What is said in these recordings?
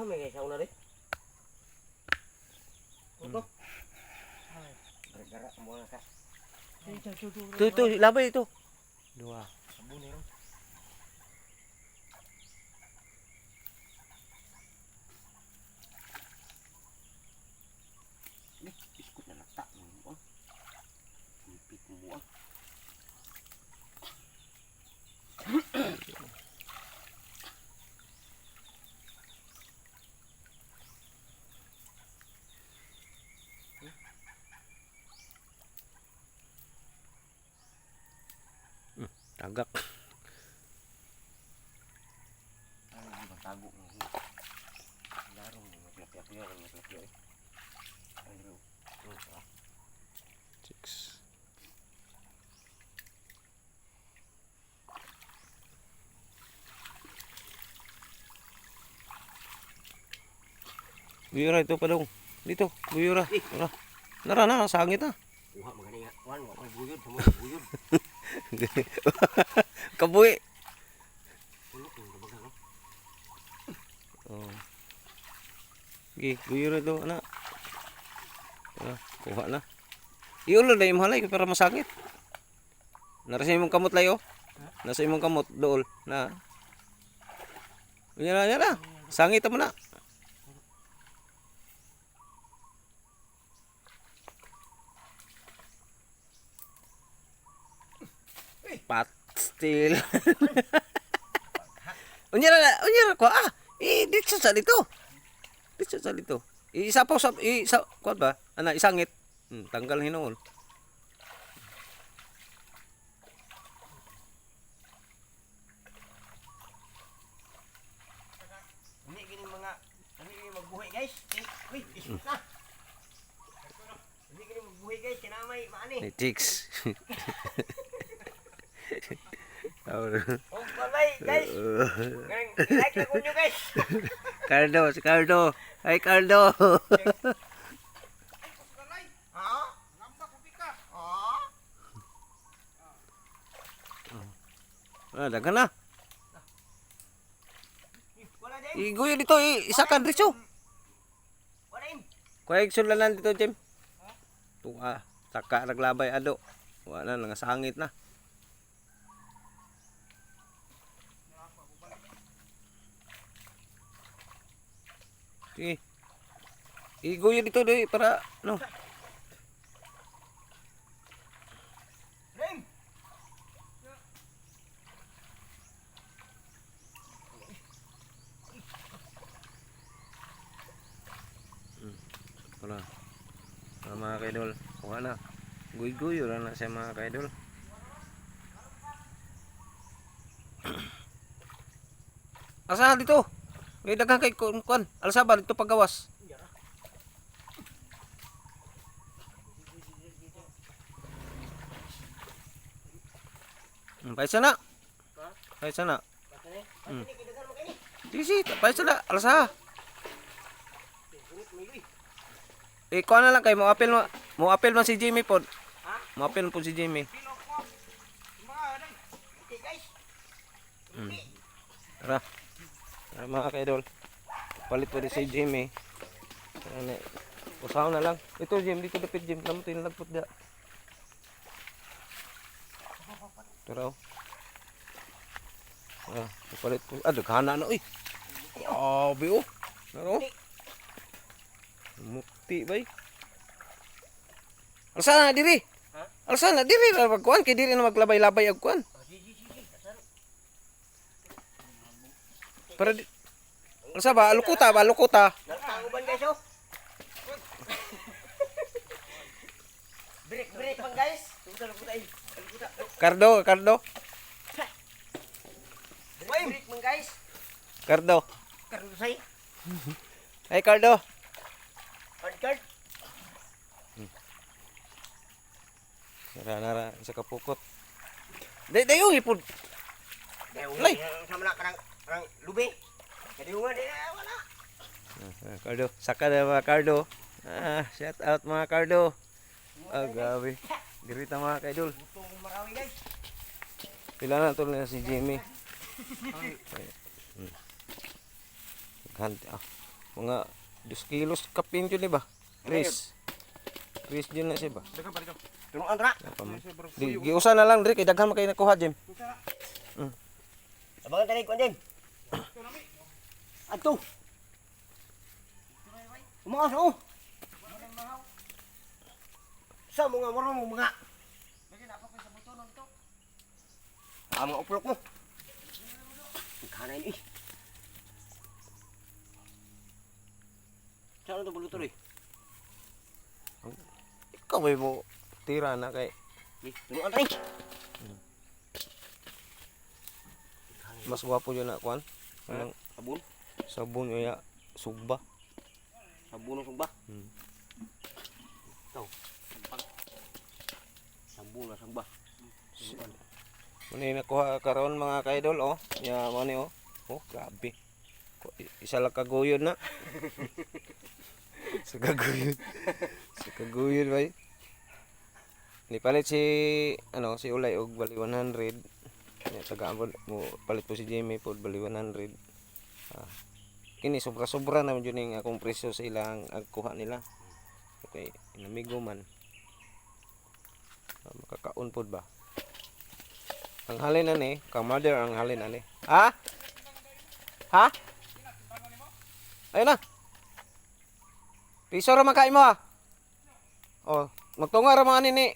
Rin. Ito. Gara-gara, mo na ka. Ito, ito, labay ito. Dua. Sabon eh. Nih, biskut na letak mo. Impit mo ah. Tagak. Ano ba tago mo? Larong mo, maglapya-pya, maglapya eh. Ano? Six. Buyura ito pa dong. Dito, buyura. Nara, nara na, sangit na. Kuha mga nga. Wan, wak buyod, buyod. Kabuhi. Ulok yung nabaga no? Oh. Sige, buyura ito, anak. Ah, kuha na. Iulo na yung halay para masangit. Nasa imong kamot layo. Nasa imong kamot dool na. Yan na, na. Sangit mo na. Pat still. unya na, unya na ko ah. Eh, dito sa dito. Dito sa dito. Isapaw sa isa kuan ba? Ana isangit. Hmm, tanggal hinuon. Hindi gini mga hindi gini magbuhay guys. Uy, na. Hindi gini magbuhay guys, kinamay maani. Ni chicks. Oh, guys. Like na kunyo guys. Cardo, si Cardo. Ay Cardo. Ah, dagan na. Iguyo dito, isa ka. Wala din. Kuya sulanan dito, Jim. Tuwa, saka naglabay ado. Wala na nga sangit na. Sige. Iguyo dito deh para no. Ring. Wala. Para mga kaidol. Kuha na. Guy-guyo lang na siya mga kaidol. Asa dito? May daghang kay kun kun. Alsa ba dito pagawas? Hmm, paisa na. Paisa na. Hmm. Disi, paisa na. Alsa. Eh, kuha na lang kay mo apel mo. Mo apel man si Jimmy pod. Mo apel po si Jimmy. Okay. Hmm. Tara. Tara mga kaidol. Palit po din si Jimmy. Ano, usahaw na lang. Ito Jim, dito dapit Jim. Namo tinlagpot da. Tara. oh. Ah, palit po. Ah, daghana na. Uy. Oh. Naro. Mukti bay. Alsa na diri. Ha? Alsa na diri ra magkuan kay diri na maglabay-labay og kuan. Oh, sige sige. Asan? Para di Alsa ba lukuta ba lukuta. Nagtanguban guys oh. Break break pang guys. Tungkol ko tayo. Cardo, Cardo. Break break pang guys. Cardo. Karon say. Ay Cardo. Card card. Nara nara sa kapukot. Day dayo ipod. Lay. Sama nak karang karang lubi. Jadi unga dia wala. Ah, Cardo, saka na mga Cardo. Ah, shout out mga Cardo. Ah, grabe. Diri ta mga kaidol. Butong marawi guys. Pila na to na si Jimmy. Hmm. Ganti ah. Mga 2 kilos kapin yun ba? Chris. Chris yun na siya ba? Dagan pa dito. Tunuan ra. Di, giusa na lang. Kay daghan makay nakuha, Jim. Abangan tani ko din. Ato. Umaas oh. Sa mga marang mo mga. Ah, mga uplok mo. Kanan eh. Saan ito buluto eh? Ikaw may mo tira na kay Eh, tunuan tani. mas gwapo yun na kuan. Anong Sabon. sabon ya sugba. Sabon ng sugba. Hmm. Ito. Sabon na sugba. Muna yung nakuha karon mga kaidol oh. Ya mo ni oh. Oh, grabe. Isa lang kaguyod na. Sa kaguyod. Sa kaguyod ba? Ni palit si ano si Ulay og bali 100. Ya taga mo palit po si Jimmy pod bali 100. Ah. Kini sobra-sobra naman yun yung akong presyo sa ilang agkuha nila. Okay, inamigo man. Ah, makakaon pod ba? Ang halin na ni, kang mother ang halin na. Ha? Ha? Ayun na. Piso ra makain mo ah. Oh, magtunga ra mga nini.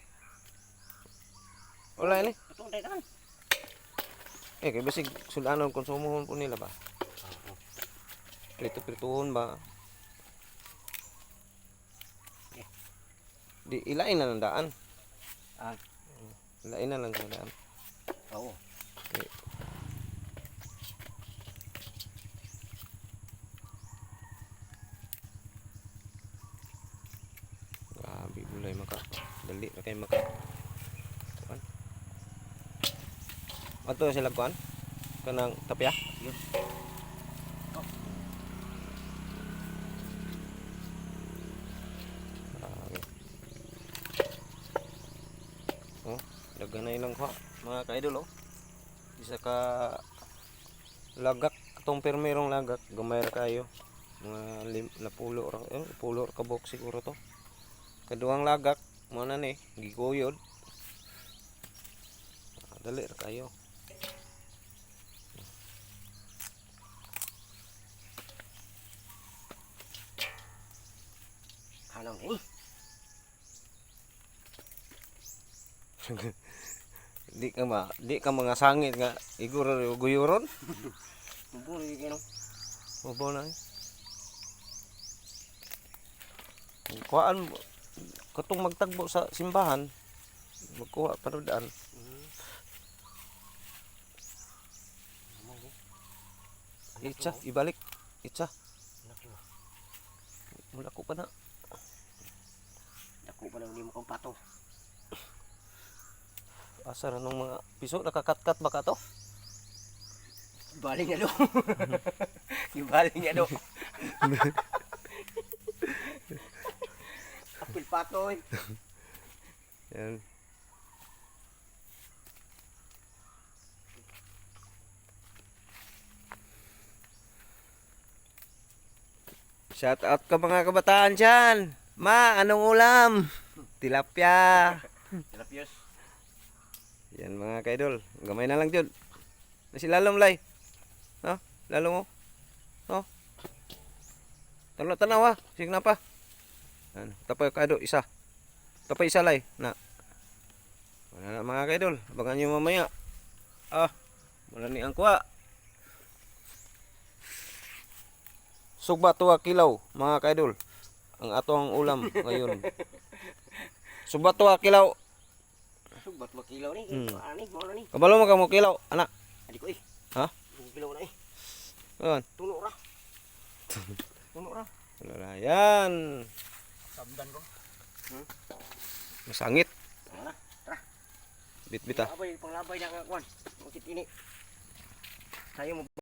Wala ni. Kan. Eh, kay basig sulanon konsumohon po nila ba? Prito-prituhon ba? Di ilain na lang daan. Ah, Ilain na lang sa daan. oo. Grabe bulay maka. Dali na kay maka. Kuan. Ato sila kuan. Kanang tapya. Yes. Grabe. Oh, daghan na ilang. Mga ka-idol oh. Isa ka lagak katong permerong lagak gamay ra kayo mga lim, napulo ra eh, pulo ka box siguro to kaduhang lagak mo na ni giguyod dali ra kayo Kanang ni. di ka ma di ka mga sangit nga iguro guyuron Mubuli kayo no. Mabaw na mo. Katong magtagbo sa simbahan. Magkuha pa rin daan. Itsa, ibalik. Itsa. Mula ko pa na. Dako pa lang ni mo kong pato. Asa ra nung mga piso nakakatkat ba ka to? Baling niya do. Ibaling niya do. Apil pato eh. Yan. Shout out ka mga kabataan dyan. Ma, anong ulam? Tilapia. Terapios. Yan mga kaidol. Gamay na lang dyan. Nasi lalom lay. No? Lalom mo. No? Tanaw tanaw ha. Sige na pa. Ano, tapay kaidol isa. Tapay isa lay. Na. Wala na mga kaidol. Abangan nyo mamaya. Ah. Wala ni ang kuha. Sugba tuwa kilaw mga kaidol. Ang atong ulam ngayon. Sugba tuwa kilaw. Subat makilaw ni. Hmm. Ani mo na ni. Kabalo mo ka mo kilaw, anak. Adi ko eh. Ha? Kilaw na eh. Ayan. Tuno ra. Tuno ra. Wala na. Yan. Sabdan ko. Masangit. Tara. Tara. Bit-bit ah. Abay panglabay na nga kwan. Bakit ini? Sayo mo